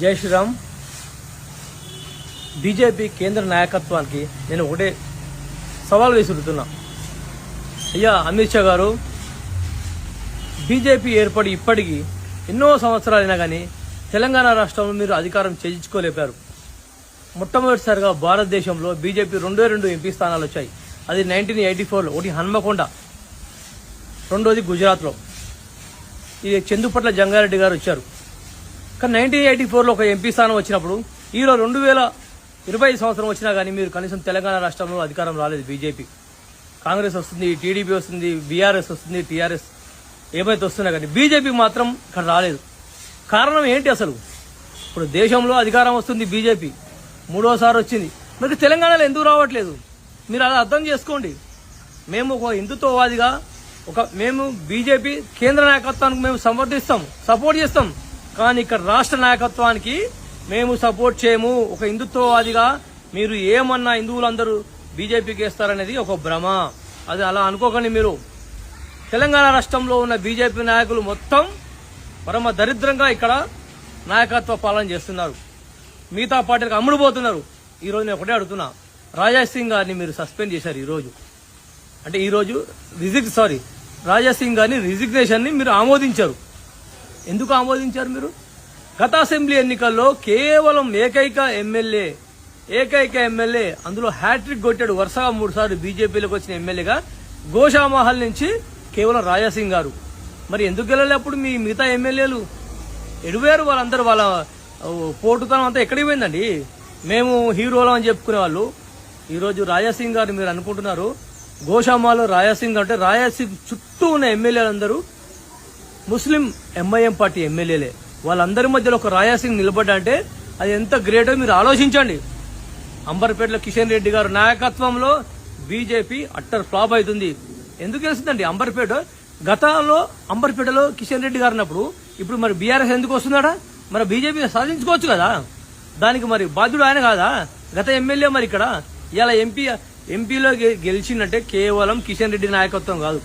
జై శ్రీరామ్. బీజేపీ కేంద్ర నాయకత్వానికి నేను ఒకటే సవాల్ విసురుతున్నా అయ్యా అమిత్ షా గారు బీజేపీ ఏర్పడి ఇప్పటికీ ఎన్నో సంవత్సరాలైనా కానీ తెలంగాణ రాష్ట్రంలో మీరు అధికారం చేయించుకోలేపారు మొట్టమొదటిసారిగా భారతదేశంలో బీజేపీ రెండే రెండు ఎంపీ స్థానాలు వచ్చాయి. అది నైన్టీన్ ఎయిటీ ఫోర్లో ఒకటి హన్మకొండ రెండోది గుజరాత్లో. ఇది చందుపట్ల జంగారెడ్డి గారు వచ్చారు. కానీ నైన్టీన్ ఎయిటీ ఫోర్లో ఒక ఎంపీ స్థానం వచ్చినప్పుడు ఈలో రెండు వేల ఇరవై సంవత్సరం వచ్చినా కానీ మీరు కనీసం తెలంగాణ రాష్ట్రంలో అధికారం రాలేదు బీజేపీ. కాంగ్రెస్ వస్తుంది టీడీపీ వస్తుంది బీఆర్ఎస్ వస్తుంది టీఆర్ఎస్ ఏమైతే వస్తున్నా కానీ బీజేపీ మాత్రం ఇక్కడ రాలేదు. కారణం ఏంటి అసలు? ఇప్పుడు దేశంలో అధికారం వస్తుంది బీజేపీ. మూడోసారి వచ్చింది. మరి తెలంగాణలో ఎందుకు రావట్లేదు? మీరు అలా అర్థం చేసుకోండి. మేము ఒక హిందుత్వవాదిగా ఒక మేము బీజేపీ కేంద్ర నాయకత్వానికి మేము సమర్థిస్తాం సపోర్ట్ చేస్తాం. కానీ ఇక్కడ రాష్ట్ర నాయకత్వానికి మేము సపోర్ట్ చేయము. ఒక హిందుత్వవాదిగా మీరు ఏమన్నా హిందువులందరూ బీజేపీకి వేస్తారనేది ఒక భ్రమ. అది అలా అనుకోకండి మీరు. తెలంగాణ రాష్ట్రంలో ఉన్న బీజేపీ నాయకులు మొత్తం పరమ దరిద్రంగా ఇక్కడ నాయకత్వ పాలన చేస్తున్నారు. మిగతా పార్టీలకు అమ్ముడుపోతున్నారు ఈ రోజు నేను ఒకటే అడుగుతున్నా. రాజాసింగ్ సింగ్ గారిని మీరు సస్పెండ్ చేశారు ఈరోజు. అంటే ఈరోజు రోజు రిజిక్ సారీ రాజాసింగ్ గారిని రిజిగ్నేషన్ని మీరు ఆమోదించారు. ఎందుకు ఆమోదించారు మీరు? గత అసెంబ్లీ ఎన్నికల్లో కేవలం ఏకైక ఎమ్మెల్యే ఏకైక ఎమ్మెల్యే అందులో హ్యాట్రిక్ కొట్టాడు వరుసగా మూడు సార్లు బీజేపీలోకి వచ్చిన ఎమ్మెల్యేగా గోషామహల్ నుంచి కేవలం రాజాసింగ్ గారు. మరి ఎందుకు గెలలే అప్పుడు మీ మిగతా ఎమ్మెల్యేలు? ఎడిపోయారు వాళ్ళందరూ వాళ్ళ పోటుతనం అంతా ఎక్కడికి పోయిందండి? మేము హీరోలం అని చెప్పుకునే వాళ్ళు. ఈరోజు రాజాసింగ్ గారు మీరు అనుకుంటున్నారు. గోషామాలో రాజాసింగ్ అంటే రాజాసింగ్ చుట్టూ ఉన్న ఎమ్మెల్యేలందరూ ముస్లిం ఎంఐఎం పార్టీ ఎమ్మెల్యేలే. వాళ్ళందరి మధ్యలో ఒక రాయాసింగ్ నిలబడ్డా అంటే అది ఎంత గ్రేటో మీరు ఆలోచించండి. అంబర్పేటలో కిషన్ రెడ్డి గారు నాయకత్వంలో బీజేపీ అట్టర్ ఫ్లాప్ అవుతుంది. ఎందుకు తెలిసిందండి అంబర్పేట గతంలో అంబర్పేటలో కిషన్ రెడ్డి గారు ఉన్నప్పుడు ఇప్పుడు మరి బీఆర్ఎస్ ఎందుకు వస్తున్నాడా? మరి బీజేపీ సాధించుకోవచ్చు కదా? దానికి మరి బాధ్యుడు ఆయన కాదా? గత ఎమ్మెల్యే మరి ఇక్కడ. ఇలా ఎంపీ ఎంపీలో గె- గెలిచిందంటే కేవలం కిషన్ రెడ్డి నాయకత్వం కాదు.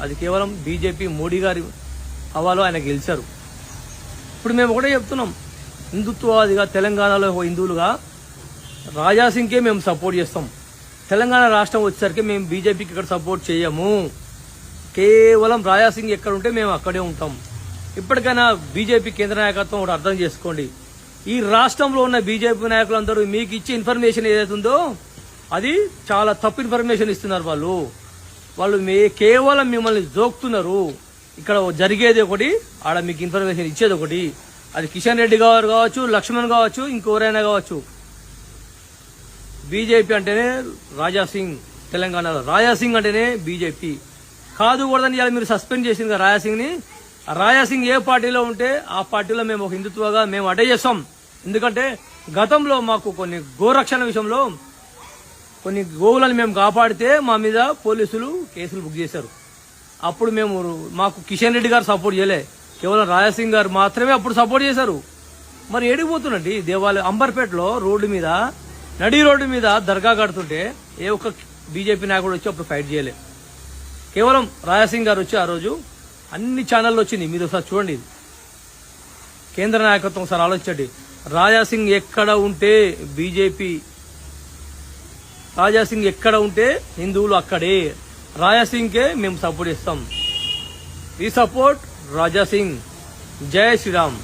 అది కేవలం బీజేపీ మోడీ గారి హవాలో ఆయన గెలిచారు. ఇప్పుడు మేము ఒకటే చెప్తున్నాం. హిందుత్వవాదిగా తెలంగాణలో ఒక హిందువులుగా రాజాసింగ్కే మేము సపోర్ట్ చేస్తాం. తెలంగాణ రాష్ట్రం వచ్చేసరికి మేము బీజేపీకి ఇక్కడ సపోర్ట్ చేయము. కేవలం రాజాసింగ్ ఎక్కడ ఉంటే మేము అక్కడే ఉంటాం. ఇప్పటికైనా బీజేపీ కేంద్ర నాయకత్వం ఒకటి అర్థం చేసుకోండి. ఈ రాష్ట్రంలో ఉన్న బీజేపీ నాయకులందరూ మీకు ఇచ్చే ఇన్ఫర్మేషన్ ఏదైతే ఉందో అది చాలా తప్పు ఇన్ఫర్మేషన్ ఇస్తున్నారు వాళ్ళు. వాళ్ళు మే కేవలం మిమ్మల్ని జోక్తున్నారు. ఇక్కడ జరిగేది ఒకటి ఆడ మీకు ఇన్ఫర్మేషన్ ఇచ్చేది ఒకటి. అది కిషన్ రెడ్డి గారు కావచ్చు లక్ష్మణ్ కావచ్చు ఇంకెవరైనా కావచ్చు. బీజేపీ అంటేనే రాజాసింగ్ తెలంగాణలో రాజాసింగ్ అంటేనే బీజేపీ. కాదు కూడదని ఇవాళ మీరు సస్పెండ్ చేసింది కదా రాజాసింగ్ని ఆ రాజాసింగ్ ఏ పార్టీలో ఉంటే ఆ పార్టీలో మేము ఒక హిందుత్వగా మేము అడే చేస్తాం. ఎందుకంటే గతంలో మాకు కొన్ని గోరక్షణ విషయంలో కొన్ని గోవులను మేము కాపాడితే మా మీద పోలీసులు కేసులు బుక్ చేశారు. అప్పుడు మేము మాకు కిషన్ రెడ్డి గారు సపోర్ట్ చేయలే. కేవలం రాయసింగ్ గారు మాత్రమే అప్పుడు సపోర్ట్ చేశారు. మరి ఏడిపోతుందండి దేవాలయం అంబర్పేటలో రోడ్డు మీద నడి రోడ్డు మీద దర్గా కడుతుంటే ఏ ఒక్క బీజేపీ నాయకుడు వచ్చి అప్పుడు ఫైట్ చేయలే. కేవలం రాయసింగ్ గారు వచ్చి ఆ రోజు అన్ని ఛానళ్ళు వచ్చింది. మీరు ఒకసారి చూడండి ఇది. కేంద్ర నాయకత్వం ఒకసారి ఆలోచించండి. రాజాసింగ్ ఎక్కడ ఉంటే బీజేపీ రాజాసింగ్ ఎక్కడ ఉంటే హిందువులు అక్కడే. రాజాసింగ్కే మేము సపోర్ట్ ఇస్తాం. ఈ సపోర్ట్ రాజాసింగ్ జై శ్రీరామ్.